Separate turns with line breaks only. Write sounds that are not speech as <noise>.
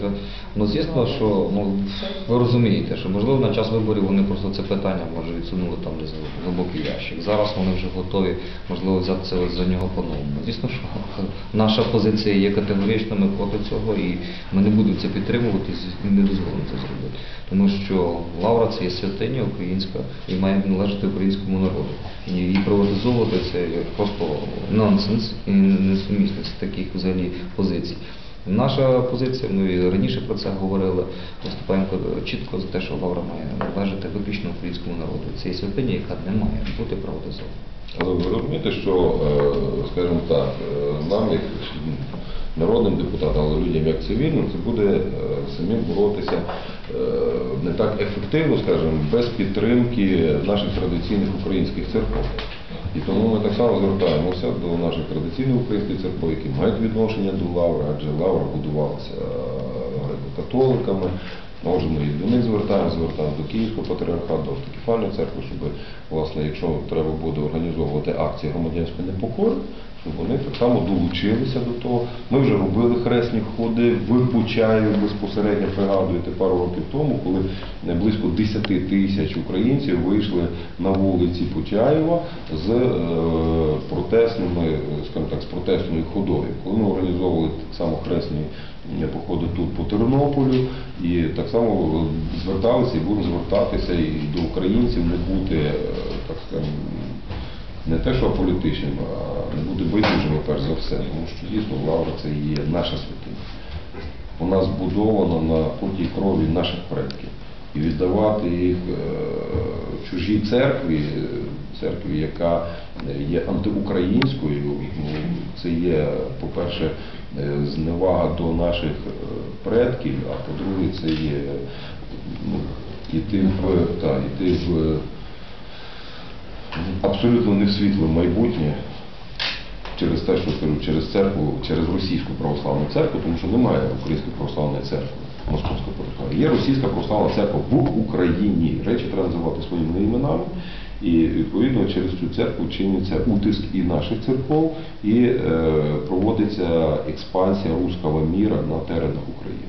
сказати, ну звісно, що ну ви розумієте, що можливо на час виборів вони просто це питання може відсунули там десь в глибокий ящик. Зараз вони вже готові, можливо, взятися за нього по-новому. Звісно, що <laughs> наша позиція є категорична, ми проти цього, і ми не будемо це підтримувати і не дозволимо це зробити. Тому що Лавра це є святиня українська і має належати українському народу. І її приватизовувати це просто нонсенс і несумісність таких взагалі позицій. Наша позиція, ми раніше про це говорили, виступаємо чітко за те, що Лавра має належати виключно українському народу. Це є святиня, яка не має бути приватизована.
Але ви розумієте, що, е, скажімо так, е, нам, як народним депутатам, але людям як цивільним, це буде е, самим боротися не так ефективно, скажімо, без підтримки наших традиційних українських церков. І тому ми так само звертаємося до наших традиційних українських церков, які мають відношення до Лаври, адже Лавра будувалася е, греко-католиками. Може, ми і до них звертаємо, звертаємо до Київського патріархату, до автокефальної церкви, щоб, власне, якщо треба буде організовувати акції громадянської непокори, щоб вони так само долучилися до того. Ми вже робили хресні ходи в Почаєві, безпосередньо пригадуєте пару років тому, коли близько 10 тисяч українців вийшли на вулиці Почаєва з е, протестними, скажімо так, з протестною ходою. Коли ми організовували так само хресні е, походи тут по Тернополю, і так само е, зверталися і будемо звертатися і до українців, не бути, е, не те, що політичним, а не бути байдужими перш за все, тому що дійсно лавра це є наша святиня. Вона збудована на потій крові наших предків. І віддавати їх е, чужій церкві, церкві, яка є антиукраїнською, ну, це є, по-перше, е, зневага до наших е, предків, а по-друге, це є ну, іти в, та, іти в абсолютно не в світле майбутнє через те, що кажу, через церкву, через російську православну церкву, тому що немає української православної церкви, московської православної. Є російська православна церква в Україні. Речі треба називати своїми іменами. І відповідно через цю церкву чиниться утиск і наших церков, і е, проводиться експансія руського міра на теренах України.